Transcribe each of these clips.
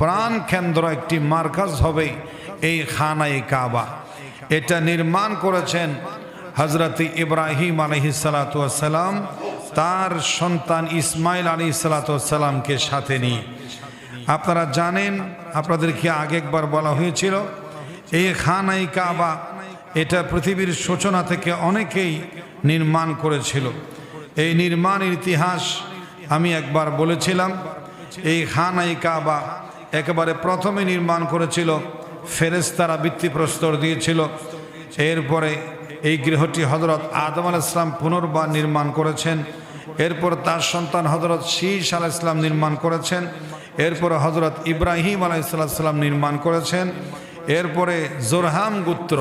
প্রাণ কেন্দ্র একটি মার্কাজ হবে এই খানাই কাবা। এটা নির্মাণ করেছেন হজরত ইব্রাহিম আলহিসাল্লাম তার সন্তান ইসমাইল আলী সালাতামকে সাথে নিয়ে। আপনারা জানেন, আপনাদেরকে আগে একবার বলা হয়েছিল, এই খানাই কাবা এটা পৃথিবীর সূচনা থেকে অনেকেই নির্মাণ করেছিল। এই নির্মাণের ইতিহাস আমি একবার বলেছিলাম এই খানাই কাবা একেবারে প্রথমে নির্মাণ করেছিল ফেরেস্তারা ভিত্তিপ্রস্তর দিয়েছিল। এরপরে এই গৃহটি হজরত আদম আল ইসলাম পুনর্বার নির্মাণ করেছেন। এরপর তার সন্তান হজরত শীষ আল ইসলাম নির্মাণ করেছেন। এরপরে হজরত ইব্রাহিম আলাইসাল্লাম নির্মাণ করেছেন। এরপরে জোরহাম গোত্র,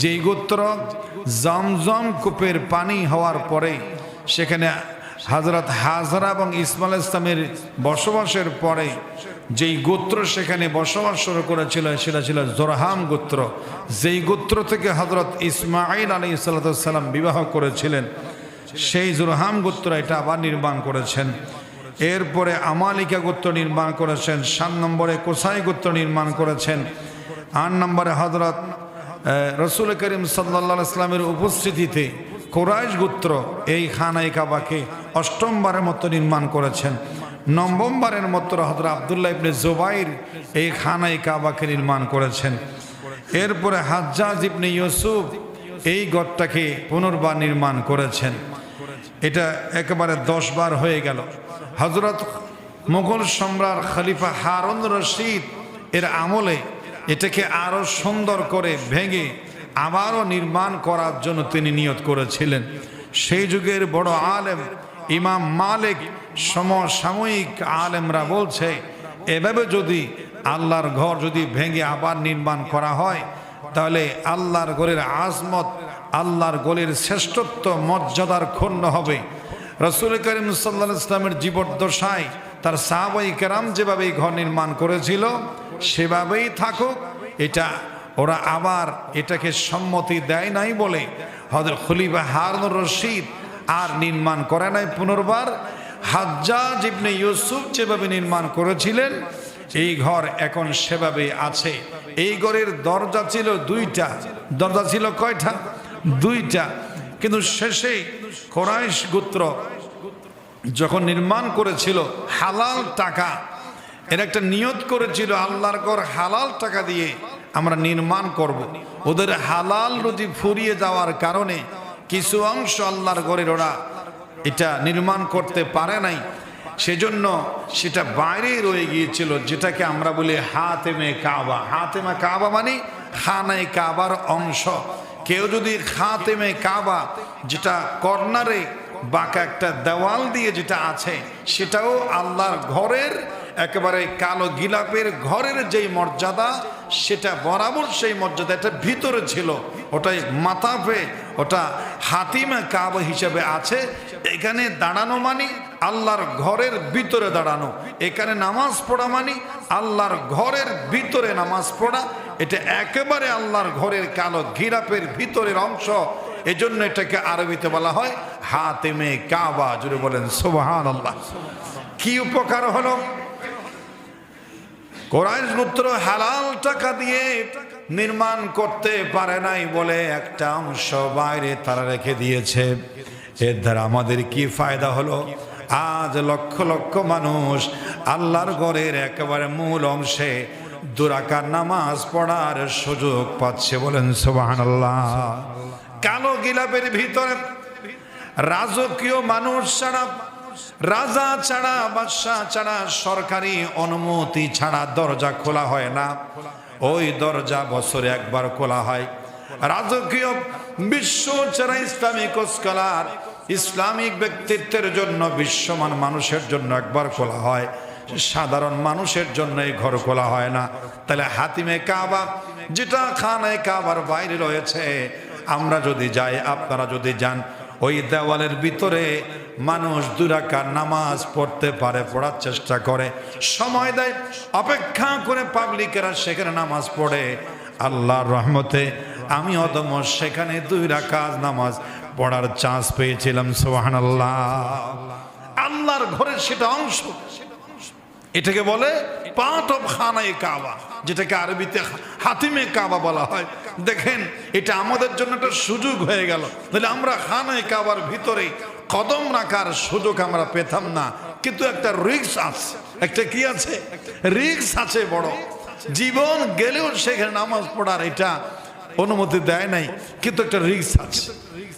যেই গোত্র জমজম কূপের পানি হওয়ার পরে সেখানে হজরত হাজরা এবং ইসমাল ইসলামের বসবাসের পরে যেই গোত্র সেখানে বসবাস শুরু করেছিল, সেটা ছিল জোরহাম গোত্র। যেই গোত্র থেকে হজরত ইসমাইল আলী সাল্লাম বিবাহ করেছিলেন, সেই জোরহাম গোত্র এটা আবার নির্মাণ করেছেন। এরপরে আমালিকা গোত্র নির্মাণ করেছেন, সাত নম্বরে কোসাই গোত্র নির্মাণ করেছেন। আট নম্বরে হজরত রসুল করিম সাল্লা ইসলামের উপস্থিতিতে কোরাইশ গোত্র এই খানাই কাবাকে অষ্টমবারের মতো নির্মাণ করেছেন। নবমবারের মতো হজরত আবদুল্লাহ ইবনে জোবাইর এই খানাই কাবাকে নির্মাণ করেছেন। এরপরে হাজ্জাজ ইবনে ইউসুফ এই গড়টাকে পুনর্বার নির্মাণ করেছেন। এটা একেবারে দশ বার হয়ে গেল। হজরত মুঘল সম্রাট খলিফা হারুন রশিদ এর আমলে এটাকে আরও সুন্দর করে ভেঙে আবারও নির্মাণ করার জন্য তিনি নিয়ত করেছিলেন। সেই যুগের বড় আলেম ইমাম মালিক, সমসাময়িক আলেমরা বলছে, এভাবে যদি আল্লাহর ঘর যদি ভেঙে আবার নির্মাণ করা হয়, তাহলে আল্লাহর ঘরের আজমত, আল্লাহর গলির শ্রেষ্ঠত্ব, মর্যাদার ক্ষুণ্ণ হবে। রসুল করিম সাল্লা ইসলামের জীবদ্দশায় তার সাহাবাই কেরাম যেভাবে ঘর নির্মাণ করেছিল, সেভাবেই থাকুক। এটা ওরা আবার এটাকে সম্মতি দেয় নাই বলে হজর খলিফা হারুন রশিদ আর নির্মাণ করে নাই পুনর্বার। হাজ্জাজ ইবনে ইউসুফ যেভাবে নির্মাণ করেছিলেন, এই ঘর এখন সেভাবে আছে। এই ঘরের দরজা ছিল দুইটা। দরজা ছিল কয়টা? দুইটা। কিন্তু শেষে কোরাইশ গোত্র যখন নির্মাণ করেছিল হালাল টাকা, এর একটা নিয়ত করেছিল, আল্লাহর ঘর হালাল টাকা দিয়ে আমরা নির্মাণ করব। ওদের হালাল রুজি ফুরিয়ে যাওয়ার কারণে কিছু অংশ আল্লাহর ঘরের ওরা এটা নির্মাণ করতে পারে নাই। সেজন্য সেটা বাইরেই রয়ে গিয়েছিল, যেটাকে আমরা বলি হাতেমে কাবা। হাতেমে কাবা মানে খানায় কাবার অংশ। কেউ যদি খাতেমে কাবা, যেটা কর্নারে বাঁকা একটা দেওয়াল দিয়ে যেটা আছে, সেটাও আল্লাহর ঘরের, একেবারে কালো গিলাপের ঘরের যেই মর্যাদা সেটা বরাবর সেই মর্যাদা, এটা ভিতরে ছিল। ওটাই মাথাফে ওটা হাতিমে কাব হিসেবে আছে। এখানে দাঁড়ানো মানি, আল্লাহর ঘরের ভিতরে দাঁড়ানো। এখানে নামাজ পড়া মানি, আল্লাহর ঘরের ভিতরে নামাজ পড়া। এটা একেবারে আল্লাহর ঘরের কালো গিরাপের ভিতরের অংশ। এজন্য এটাকে আরবিতে বলা হয় হাতেমে কাবা জুড়ে বলেন সোবাহান আল্লাহ কি উপকার হলো? কোরআন গোত্র হালাল টাকা দিয়ে নির্মাণ করতে পারে নাই বলে একটা অংশ বাইরে তারা রেখে দিয়েছে। এর দ্বারা আমাদের কি ফায়দা হলো? আজ লক্ষ লক্ষ মানুষ আল্লাহর ঘরের একেবারে মূল অংশে দুরাকার নামাজ পড়ার সুযোগ পাচ্ছে বলেন সোবাহান কালো গিলাপের ভিতরে রাজকীয় মানুষ ছাড়া রাজা ছাড়া, বাদশাহ ছাড়া সরকারি অনুমতি ছাড়া দরজা খোলা হয় না। ওই দরজা বছরে একবার খোলা হয়। রাজকীয় বিশ্ব ছাড়া ইসলামিক স্কলার, ইসলামিক ব্যক্তিত্বের জন্য বিশ্বমান মানুষের জন্য একবার খোলা হয়। সাধারণ মানুষের জন্য এই ঘর খোলা হয় না। তাহলে হাতিমে কাবা, যেটা খানায় কাবার বাইরে রয়েছে, আমরা যদি যাই, আপনারা যদি যান, ওই দেওয়ালের ভিতরে মানুষ দুরাকার নামাজ পড়তে পারে, পড়ার চেষ্টা করে। সময় দেয়, অপেক্ষা করে পাবলিকেরা সেখানে নামাজ পড়ে। আল্লাহর রহমতে আমি অদম, সেখানে দুই রাকাত নামাজ পড়ার চান্স পেয়েছিলাম সোহান আল্লাহ আল্লাহর ঘরের সেটা অংশ। এটাকে বলে পার্ট অফ খানায় কাবা, যেটাকে আরবিতে হাতিমে কাবা বলা হয়। দেখেন, এটা আমাদের জন্য একটা সুযোগ হয়ে গেল। তাহলে আমরা খানায় কাবার ভিতরে কদম রাখার সুযোগ আমরা পেতাম না। কিন্তু একটা রিক্স আছে। একটা কি আছে? রিক্স আছে বড়। জীবন গেলেও সেখানে নামাজ পড়ার এটা অনুমতি দেয় নাই। কিন্তু একটা রিক্স আছে।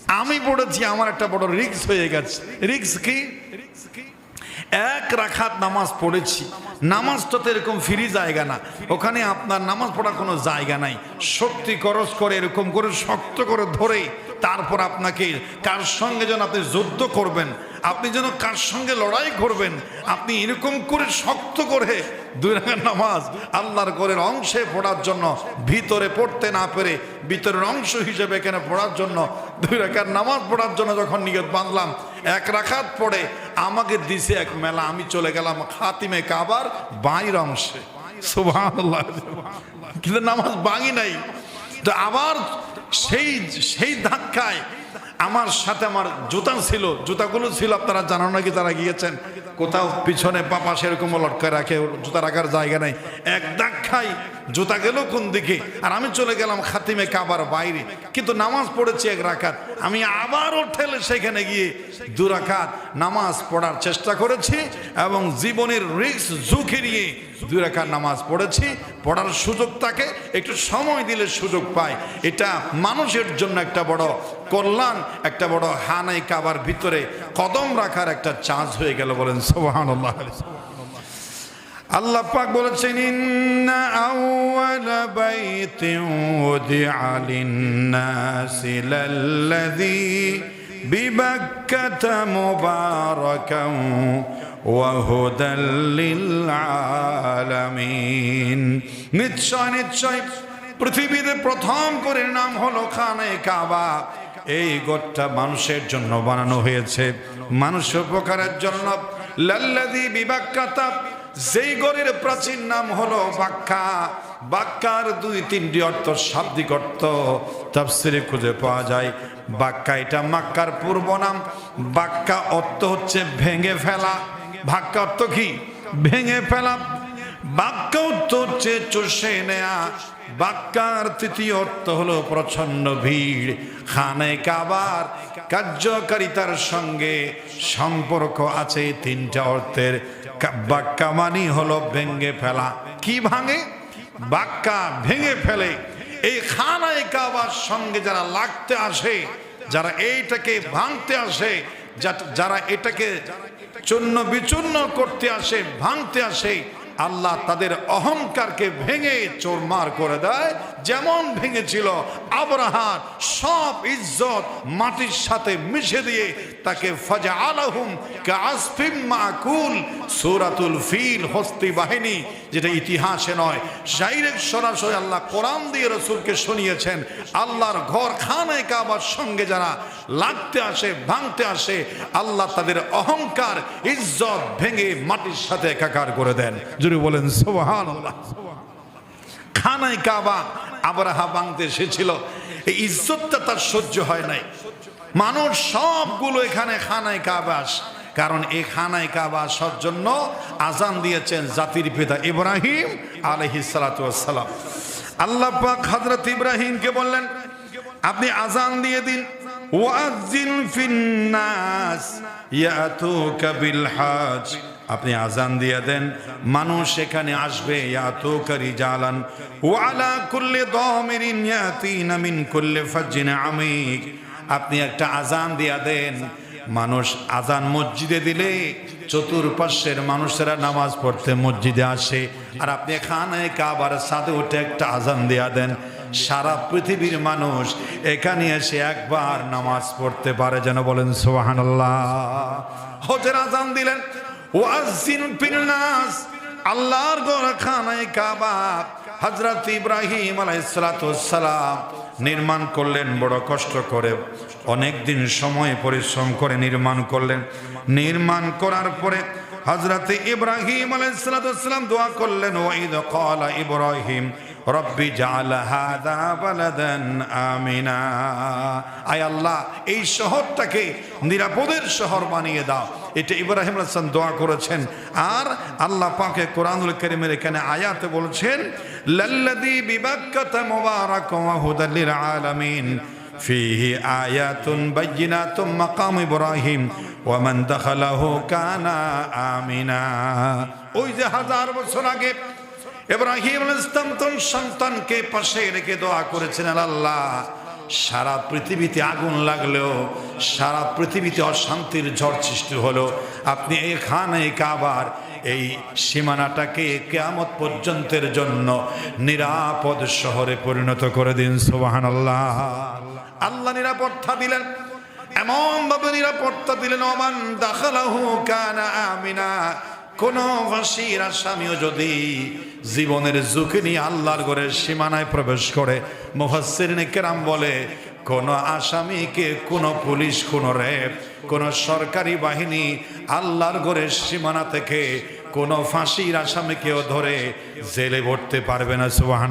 আমি পড়েছি, আমার একটা বড় রিক্স হয়ে গেছে। রিক্স কি? এক রাখাত নামাজ পড়েছি। নামাজটা তো এরকম ফ্রি জায়গা না। ওখানে আপনার নামাজ পড়ার কোনো জায়গা নাই। শক্তি খরচ করে, এরকম করে, শক্ত করে ধরে তারপর আপনাকে কার সঙ্গে যেন আপনি যুদ্ধ করবেন, আপনি যেন কার সঙ্গে লড়াই করবেন, আপনি এরকম করে শক্ত করে দুই রাখার নামাজ আল্লাহর ঘরের অংশে পড়ার জন্য, ভিতরে পড়তে না পেরে ভিতরের অংশ হিসেবে এখানে পড়ার জন্য, দুই রাখার নামাজ পড়ার জন্য যখন নিয়ত বাঁধলাম, এক রাখাত পড়ে আমাকে দিছে এক মেলা, আমি চলে গেলাম খাতিমে কাবার বাইর অংশে কিন্তু নামাজ বাঙি নাই। তো আবার সেই সেই ধাক্কায় আমার সাথে আমার জুতা ছিল, জুতাগুলো ছিল, আপনারা জানান নাকি তারা গিয়েছেন? কোথাও পিছনে পাপা সেরকম লটকায় রাখে জুতা রাখার জায়গা নেই। এক ধাক্কায় জুতা গেল কোন দিকে? আর আমি চলে গেলাম খাতিমে কাবার বাইরে। কিন্তু নামাজ পড়েছি এক রাখাত আমি আবারও ঠেলে সেখানে গিয়ে দু রাখাত নামাজ পড়ার চেষ্টা করেছি এবং জীবনের রিস্ক ঝুঁকি নিয়ে দুই রাখার নামাজ পড়েছি, পড়ার সুযোগ তাকে, একটু সময় দিলে সুযোগ পায়। এটা মানুষের জন্য একটা বড় কল্যাণ, একটা বড় হানাই কাবার ভিতরে কদম রাখার একটা চান্স হয়ে গেল বলেন সোহান আল্লাহ পাক বলেছেন, ইন্না লাল্লাযী বিবাক্কাতা ওয়া হুদাল লিল-আলামিন নিশ্চয় নিশ্চয় পৃথিবীতে প্রথম করে নাম হলো খানে কাবা। এই গোটটা মানুষের জন্য বানানো হয়েছে। মানুষ উপকারের জন্য। লাল্লাদি বিবাক্কাতা, যেই গড়ের প্রাচীন নাম হলো বাক্কা। বাক্কার দুই তিনটি অর্থ, শাব্দিক অর্থ তাফসিরে খুঁজে পাওয়া যায়। বাক্কা এটা মাক্কার পূর্ব নাম। বাক্কা অর্থ হচ্ছে ভেঙে ফেলা। ভাক্কা অর্থ কি? ভেঙে ফেলা বাক্য অর্থ হচ্ছে চষে নেয়া। বাক্যার তৃতীয় অর্থ হলো প্রচণ্ড ভিড়। খানে কাবার কার্যকারিতার সঙ্গে সম্পর্ক আছে তিনটা অর্থের। বাক্কা মানি হলো ভেঙে ফেলা। কি ভাঙে? বাক্কা ভেঙে ফেলে। এই খানায় কাবার সঙ্গে যারা লাগতে আসে, যারা এইটাকে ভাঙতে আসে যারা এটাকে চূর্ণ বিচূর্ণ করতে আসে ভাঙতে আসে আল্লাহ তাদের অহংকারকে ভেঙে চোরমার করে দেয়। যেমন ভেঙেছিল আবরাহার সব ইজ্জত মাটির সাথে মিশে দিয়ে তাকে ফাজা আলাহুম কাসফিম মাকুল, সূরাতুল ফিল, হস্তি বাহিনী, যেটা ইতিহাসে নয়। ডাইরেক্ট সরাসরি আল্লাহ কোরআন দিয়ে রসুলকে শুনিয়েছেন, আল্লাহর ঘর খানায় কাবার সঙ্গে যারা লাগতে আসে, ভাঙতে আসে, আল্লাহ তাদের অহংকার, ইজ্জত ভেঙে মাটির সাথে একাকার করে দেন। যদি বলেন সোহান খানায় কাবা আবরাহা ভাঙতে এসেছিল। এই ইজ্জতটা তার সহ্য হয় নাই। মানুষ সবগুলো এখানে খানায় কাবা আসে। কারণ এই খানায় কাবা আসার জন্য আজান দিয়েছেন জাতির পিতা ইব্রাহিম আলহিসালাম আল্লাহ পাক হজরত ইব্রাহিমকে বললেন, আপনি আজান দিয়ে দিন। ওয়াজিন ফিন্নাস ইয়াতুকা বিল হজ। আপনি আজান দিয়ে দেন, মানুষ এখানে আসবে রিজালান ওয়ালা ফাজ্জিন আপনি একটা আজান দিয়া দেন, মানুষ আজান মসজিদে দিলে চতুর্পাশের মানুষেরা নামাজ পড়তে মসজিদে আসে, আর আপনি খানায় কাবার সাথে উঠে একটা আজান দিয়া দেন। সারা পৃথিবীর মানুষ এখানে এসে একবার নামাজ পড়তে পারে যেন বলেন সোহান হজের আজান দিলেন ওয়াজিন পিলনাস আল্লাহর গোর খানায় কাবা হজরত ইব্রাহিম আলাইসালাম নির্মাণ করলেন, বড় কষ্ট করে অনেক দিন সময় পরিশ্রম করে নির্মাণ করলেন। নির্মাণ করার পরে হজরত ইব্রাহিম আলাইসালাম দোয়া করলেন, ওয়াইদ কলা ইব্রাহিম, রব্বি আমিনা। আয় আল্লাহ, এই শহরটাকে নিরাপদের শহর বানিয়ে দাও। এটা ইব্রাহিম হাসান দোয়া করেছেন। আর আল্লাহ পাকে কোরআনুল করিমের এখানে আয়াতে বলছেন লাল্লাদি বিবাক্কাতা মুবারাকাম ওয়া হুদাল লিল আলামিন। ফিহি আয়াতুন বাইয়িনাতুম মাকাম ইব্রাহিম। ওয়া মান কানা আমিনা। ওই যে হাজার বছর আগে ইব্রাহিম আলাইহিস সন্তানকে পাশে রেখে দোয়া করেছেন আল্লাহ। সারা পৃথিবীতে আগুন লাগলেও, সারা পৃথিবীতে অশান্তির ঝড় সৃষ্টি হলো। আপনি এই খান এই কাবার এই সীমানাটাকে কেয়ামত পর্যন্তের জন্য নিরাপদ শহরে পরিণত করে দিন সুবাহান আল্লাহ আল্লাহ নিরাপত্তা দিলেন এমন ভাবে নিরাপত্তা দিলেন, ওমান দাখালাহু কানা আমিনা কোন ফাঁসির আসামিও যদি জীবনের ঝুঁকি নিয়ে আল্লাহর ঘরের সীমানায় প্রবেশ করে মুহাসির কেরাম বলে, কোন আসামিকে কোন পুলিশ, কোন র্যাব, কোন সরকারি বাহিনী আল্লাহর ঘরের সীমানা থেকে কোন ফাঁসির আসামিকেও ধরে জেলে ভরতে পারবে না সুবাহান